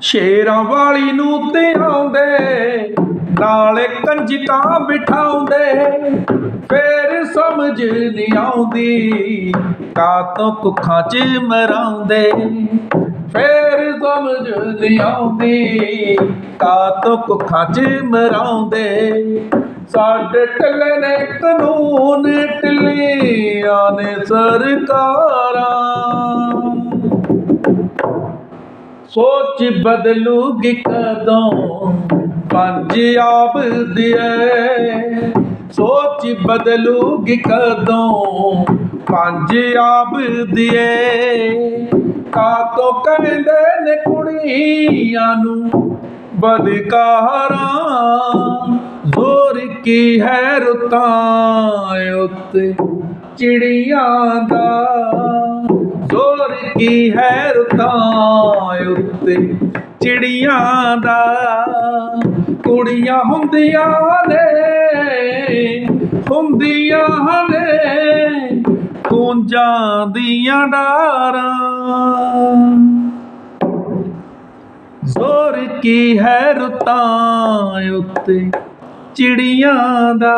ਸ਼ੇਰਾਂ ਵਾਲੀ ਨੂੰ ਤੇ ਆਉਂਦੇ ਨਾਲੇ ਕੰਜਕਾਂ ਬਿਠਾਉਂਦੇ। ਫੇਰ ਸਮਝ ਨਹੀਂ ਆਉਂਦੀ ਕਾਤੋਂ ਕੁੱਖਾਂ 'ਚ ਮਰਾਉਂਦੇ। ਫੇਰ ਸਮਝ ਨਹੀਂ ਆਉਂਦੀ ਕਾਤੋਂ ਕੁੱਖਾਂ 'ਚ ਮਰਾਉਂਦੇ। ਸਾਡੇ ਟੱਲੇ ਨੇ ਕਾਨੂੰਨ ਟਿੱਲੀਆਂ ਨੇ ਸਰਕਾਰਾਂ। ਸੋਚ ਬਦਲੂਗੀ ਕਦੋਂ? ਪੰਜਾਬ ਆਪ ਐ ਸੋਚ ਬਦਲੂਗੀ ਕਦੋਂ? ਪੰਜਾਬ ਦੀ ਐ ਕਾਤੋਂ ਕਹਿੰਦੇ ਨੇ ਕੁੜੀਆਂ ਨੂੰ, ਬਦਕਾਰਾਂ। ਜ਼ੋਰ ਕੀ ਹੈ ਰੁੱਤਾਂ ਉੱਤੇ, ਚਿੜੀਆਂ ਦਾ। ਜ਼ੋਰ ਕੀ ਹੈ ਰੁੱਤਾਂ ਉੱਤੇ? ਚਿੜੀਆਂ ਦਾ ਕੁੜੀਆਂ ਹੁੰਦੀਆਂ ਨੇ ਹੁੰਦੀਆਂ ਨੇ ਕੁੰਜਾਂ ਦੀਆਂ ਡਾਰਾਂ। ਜ਼ੋਰ ਕੀ ਹੈ ਰੁੱਤਾਂ ਉੱਤੇ? ਚਿੜੀਆਂ ਦਾ